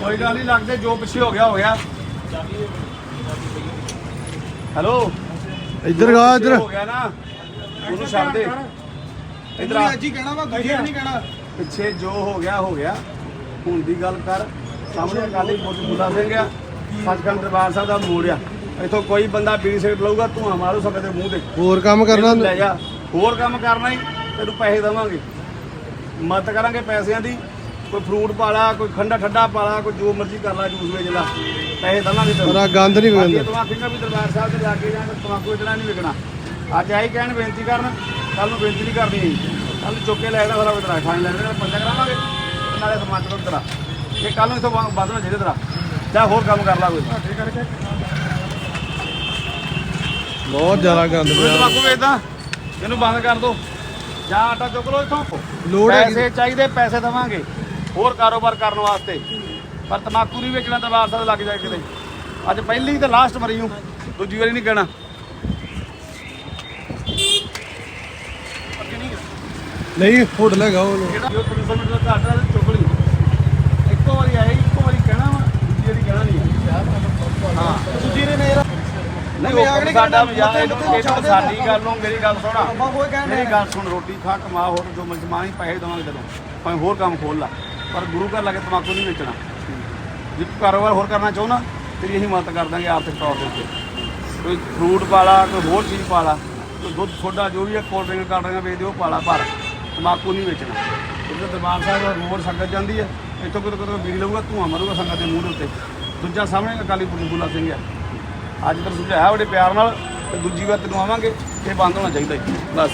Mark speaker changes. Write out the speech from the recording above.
Speaker 1: ਕੋਈ ਗੱਲ ਨਹੀਂ ਲੱਗਦੇ ਜੋ ਪਿੱਛੇ ਹੋ ਗਿਆ ਹੋ ਗਿਆ। ਹੈਲੋ?
Speaker 2: ਇੱਧਰ ਗਾ ਇੱਧਰ।
Speaker 1: ਹੋ ਗਿਆ ਨਾ ਉਹਨੂੰ ਛੱਡ ਦੇ। ਇੱਧਰ ਆ।
Speaker 3: ਅੱਜ ਹੀ ਕਹਿਣਾ ਵਾ ਦੂਜੇ ਨਹੀਂ ਕਹਿਣਾ।
Speaker 1: ਪਿੱਛੇ ਜੋ ਹੋ ਗਿਆ ਹੋ ਗਿਆ। ਹੁਣ ਦੀ ਗੱਲ ਕਰ ਸਾਹਮਣੇ ਅਕਾਲੀ ਬੁੱਲਾ ਸਿੰਘ ਆ ਸੱਚਖੰਡ ਦਰਬਾਰ ਸਾਹਿਬ ਦਾ ਮੋੜ ਆ। ਇੱਥੋਂ ਕੋਈ ਬੰਦਾ ਬੀੜੀ ਸਿਗਰਟ ਲਊਗਾ ਧੂਆਂ ਮਾਰੂ ਸਕਦੇ ਮੂੰਹ ਤੇ
Speaker 2: ਹੋਰ ਕੰਮ ਕਰਨਾ
Speaker 1: ਲੈ ਜਾ। ਹੋਰ ਕੰਮ ਕਰਨਾ ਹੀ ਤੈਨੂੰ ਪੈਸੇ ਦੇਵਾਂਗੇ। ਮਦਦ ਕਰਾਂਗੇ ਪੈਸਿਆਂ ਦੀ। ਕੋਈ ਫਰੂਟ ਪਾਲਾ ਕੋਈ ਖੰਡਾ ਠੰਡਾ ਪਾਲਾ ਕੋਈ ਜੋ ਮਰਜ਼ੀ ਕਰ ਲੈ ਜੂਸ ਵੇਚ ਲੈ। ਪੈਸੇ ਦੇਵਾਂਗੇ
Speaker 2: ਪਰ ਆਹ ਗੰਦ ਨਹੀਂ
Speaker 1: ਅੱਜ
Speaker 2: ਵੇਚਦਾ
Speaker 1: ਤੂੰ ਆਖੇਂਗਾ ਵੀ ਦਰਬਾਰ ਸਾਹਿਬ ਤੇ ਜਾ ਕੇ ਜਾਂ ਤਮਾਕੂ ਵੇਚਣਾ ਨਹੀਂ ਵਿਕਣਾ। ਅੱਜ ਆਈ ਕਹਿਣ ਬੇਨਤੀ ਕਰਨ ਕੱਲ ਨੂੰ ਬੇਨਤੀ ਨਹੀਂ ਕਰਨੀ। ਕੱਲ ਨੂੰ ਚੁੱਕ ਲੈ ਜਾਣਾ ਸਾਰਾ ਤੇਰਾ ਖਾਣ ਲੈ ਜਾਣਾ ਪੰਜਾ ਕਰਾਵਾਂਗੇ ਤੇ ਨਾਲੇ ਸਮਾਜ ਤੋਂ ਤੇਰਾ। ਇਹ ਕੱਲ ਨੂੰ ਇਥੋਂ ਬੰਦ ਹੋ ਜਾਏ ਤੇਰਾ। ਜਾਂ ਹੋਰ ਕੰਮ ਕਰ ਲਾ ਕੋਈ।
Speaker 2: ਬਹੁਤ ਜ਼ਿਆਦਾ ਗੰਦ
Speaker 1: ਤੂੰ
Speaker 2: ਪਿਆ
Speaker 1: ਤਮਾਕੂ ਵੇਚਦਾ ਇਹਨੂੰ ਬੰਦ ਕਰ ਦੋ। ਜਾਂ ਆਟਾ ਚੁੱਕ ਲੋ ਇਥੋਂ।
Speaker 2: ਲੋੜ ਹੈਗੀ।
Speaker 1: ਪੈਸੇ ਚਾਹੀਦੇ ਪੈਸੇ ਦੇਵਾਂਗੇ। ਹੋਰ ਕਾਰੋਬਾਰ ਕਰਨ ਵਾਸਤੇ। ਪਰ ਤਮਾਕੂ ਨਹੀਂ ਵੇਚਣਾ ਦਰਬਾਰ ਸਾਹਿਬ ਲੱਗ ਜਾਏ ਕਿਤੇ। ਅੱਜ ਪਹਿਲੀ ਤੇ ਲਾਸਟ ਮਰੀ ਹੂੰ। ਦੂਜੀ ਵਾਰੀ ਨਹੀਂ ਕਹਿਣਾ
Speaker 2: ਨਹੀਂ ਫੁੱਟ ਲੈਗਾ ਉਹ।
Speaker 1: ਜਿਹੜਾ ਜੋ 300 ਮੀਟਰ ਦਾ ਘਾਟ ਚੁੱਕ ਲਈ ਇੱਕੋ ਵਾਰੀ ਆਏ ਇੱਕੋ ਵਾਰੀ ਕਹਿਣਾ ਵਾ ਦੂਜੀ ਵਾਰੀ ਕਹਿਣਾ ਨਹੀਂ। ਹਾਂ
Speaker 3: ਦੂਜੀ ਨੇ ਮੇਰਾ
Speaker 1: ਨਹੀਂ
Speaker 3: ਮਜ਼ਾਕ ਨਹੀਂ
Speaker 1: ਸਾਡਾ ਮਜ਼ਾਕ ਇਹਨੂੰ ਸਾਡੀ। ਗੱਲ ਨੂੰ ਮੇਰੀ ਗੱਲ ਸੁਣਾ। ਮੇਰੀ ਗੱਲ ਸੁਣ ਰੋਟੀ ਖਾ ਕਮਾ ਹੋਰ ਜੋ ਮਜਮਾਨੀ ਪੈਸੇ ਦੇਵਾਂਗੇ ਤੈਨੂੰ। ਭਾਵੇਂ ਹੋਰ ਕੰਮ ਖੋਲ ਲਾ। ਪਰ ਗੁਰੂ ਘਰ ਲਾ ਕੇ ਤਮਾਕੂ ਨਹੀਂ ਵੇਚਣਾ। ਜੇ ਤੂੰ ਕਾਰੋਬਾਰ ਹੋਰ ਕਰਨਾ ਚਾਹੁੰਦਾ, ਤੇਰੀ ਅਸੀਂ ਮਦਦ ਕਰ ਦਾਂਗੇ ਆਰਥਿਕ ਤੌਰ ਦੇ ਉੱਤੇ। ਕੋਈ ਫਰੂਟ ਪਾਲਾ, ਕੋਈ ਹੋਰ ਚੀਜ਼ ਪਾਲਾ, ਕੋਈ ਦੁੱਧ, ਸੋਡਾ, ਜੋ ਵੀ ਹੈ ਕੋਲਡ ਡਰਿੰਕ ਕਰ ਰਹੇ ਵੇਚਦੇ ਉਹ ਪਾਲਾ ਪਰ ਤਮਾਕੂ ਨਹੀਂ ਵੇਚਣਾ। ਉਹਦੇ ਦਰਬਾਰ ਸਾਹਿਬ ਦਾ ਰੋਡ ਸੰਗਤ ਜਾਂਦੀ ਹੈ, ਇੱਥੋਂ ਕਿਤੇ ਕਿਤੇ ਬੀੜੀ ਲਊਗਾ, ਧੂਆਂ ਮਰੂਗਾ ਸੰਗਤ ਦੇ ਮੂੰਹ ਦੇ ਉੱਤੇ। ਦੂਜਾ ਸਾਹਮਣੇ ਅਕਾਲੀ ਬੁੱਲਾ ਸਿੰਘ ਹੈ। ਅੱਜ ਤੱਕ ਸੁਝਾਇਆ ਬੜੇ ਪਿਆਰ ਨਾਲ, ਤੇ ਦੂਜੀ ਵਾਰ ਤੈਨੂੰ ਆਵਾਂਗੇ, ਇਹ ਬੰਦ ਹੋਣਾ ਚਾਹੀਦਾ ਜੀ। ਬਸ।